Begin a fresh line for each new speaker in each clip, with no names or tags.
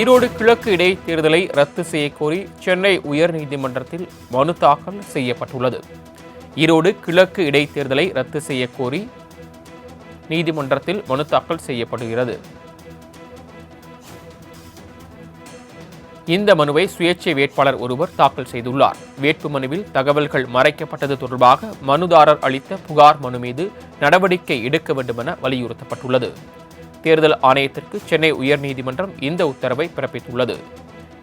ஈரோடு கிழக்கு இடைத்தேர்தலை ரத்து செய்யக்கோரி சென்னை உயர்நீதிமன்றத்தில் மனு தாக்கல் செய்யப்பட்டுள்ளது. ஈரோடு கிழக்கு இடைத்தேர்தலை ரத்து செய்யக்கோரி நீதிமன்றத்தில் மனு தாக்கல் செய்யப்படுகிறது. இந்த மனுவை சுயேட்சை வேட்பாளர் ஒருவர் தாக்கல் செய்துள்ளார். வேட்பு மனுவில் தகவல்கள் மறைக்கப்பட்டது தொடர்பாக மனுதாரர் அளித்த புகார் மனு மீது நடவடிக்கை எடுக்க வேண்டுமென வலியுறுத்தப்பட்டுள்ளது. தேர்தல் ஆணையத்திற்கு சென்னை உயர்நீதிமன்றம் இந்த உத்தரவை பிறப்பித்துள்ளது.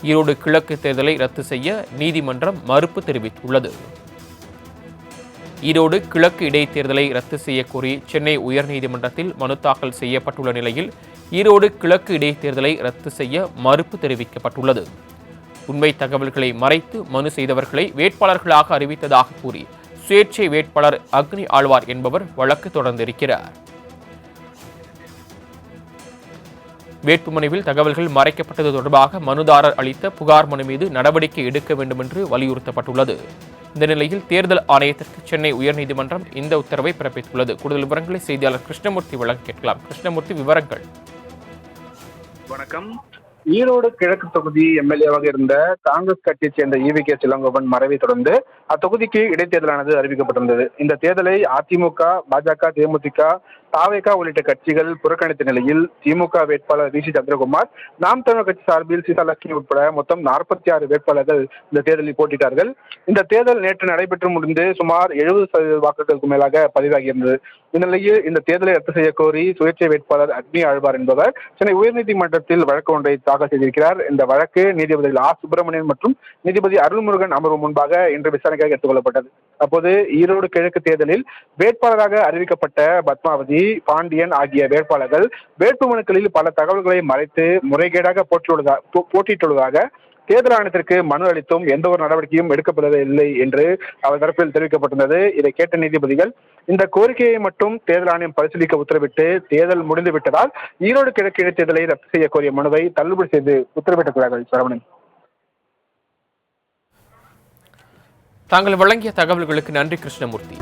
ஈரோடு கிழக்கு தேர்தலை ரத்து செய்ய நீதிமன்றம் மறுப்பு தெரிவித்துள்ளது. ஈரோடு கிழக்கு இடைத்தேர்தலை ரத்து செய்யக்கோரி சென்னை உயர்நீதிமன்றத்தில் மனு தாக்கல் செய்யப்பட்டுள்ள நிலையில் ஈரோடு கிழக்கு இடைத்தேர்தலை ரத்து செய்ய மறுப்பு தெரிவிக்கப்பட்டுள்ளது. உண்மை தகவல்களை மறைத்து மனு செய்தவர்களை வேட்பாளர்களாக அறிவித்ததாக கூறி சுயேட்சை வேட்பாளர் அக்னி ஆழ்வார் என்பவர் வழக்கு தொடர்ந்திருக்கிறார். வேட்புமனுவில் தகவல்கள் மறைக்கப்பட்டது தொடர்பாக மனுதாரர் அளித்த புகார் மனு மீது நடவடிக்கை எடுக்க வேண்டும் என்று வலியுறுத்தப்பட்டுள்ளது. இந்த நிலையில் தேர்தல் ஆணையத்திற்கு சென்னை உயர்நீதிமன்றம் இந்த உத்தரவை பிறப்பித்துள்ளது. கூடுதல் விவரங்களை செய்தியாளர் கிருஷ்ணமூர்த்தி வழங்க கேட்கலாம். கிருஷ்ணமூர்த்தி விவரங்கள்.
வணக்கம். ஈரோடு கிழக்கு தொகுதி எம்எல்ஏவாக இருந்த காங்கிரஸ் கட்சியைச் சேர்ந்த ஈவி கே சிலங்கோவன் மறைவை தொடர்ந்து அத்தொகுதிக்கு இடைத்தேர்தலானது அறிவிக்கப்பட்டிருந்தது. இந்த தேர்தலை அதிமுக பாஜக தேமுதிக தாவேகா உள்ளிட்ட கட்சிகள் புறக்கணித்த நிலையில் திமுக வேட்பாளர் வி சி சந்திரகுமார் நாம் தமிழர் கட்சி சார்பில் சீதாலட்சுமி உட்பட மொத்தம் நாற்பத்தி ஆறு வேட்பாளர்கள் இந்த தேர்தலில் போட்டிட்டார்கள் இந்த தேர்தல் நேற்று நடைபெற்று முடிந்து சுமார் எழுபது சதவீத வாக்குகளுக்கு மேலாக பதிவாகியிருந்தது. இந்நிலையில் இந்த தேர்தலை ரத்து செய்ய கோரி சுயேட்சை வேட்பாளர் அக்னி ஆழ்வார் என்பவர் சென்னை உயர்நீதிமன்றத்தில் வழக்கு ஒன்றை தாக்கல் செய்திருக்கிறார். இந்த வழக்கு நீதிபதிகள் ஆர் சுப்பிரமணியன் மற்றும் நீதிபதி அருள்முருகன் அமர்வு முன்பாக இன்று விசாரணைக்காக எடுத்துக்கொள்ளப்பட்டது அப்போது ஈரோடு கிழக்கு தேர்தலில் வேட்பாளராக அறிவிக்கப்பட்ட பத்மாவதி பாண்டியன் ஆகிய வேட்பாளர்கள் வேட்புமனுக்களில் பல தகவல்களை மறைத்து முறைகேடாக போட்டியுள்ளதா- போ- போட்டியிட்டுள்ளதாக தேர்தல் ஆணையத்திற்கு மனு அளித்தும் எந்த ஒரு நடவடிக்கையும் எடுக்கப்படவில்லை என்று அவர் தரப்பில் தெரிவிக்கப்பட்டிருந்தது. இதை கேட்ட நீதிபதிகள் இந்த கோரிக்கையை மட்டும் தேர்தல் ஆணையம் பரிசீலிக்க உத்தரவிட்டு தேர்தல் முடிந்து விட்டதால் ஈரோடு கிழக்கு இடைத்தேர்தலை ரத்து செய்ய கோரிய மனுவை தள்ளுபடி செய்து உத்தரவிட்டிருக்கிறார்கள் சரவணன்.
தாங்கள் வழங்கிய தகவல்களுக்கு நன்றி கிருஷ்ணமூர்த்தி.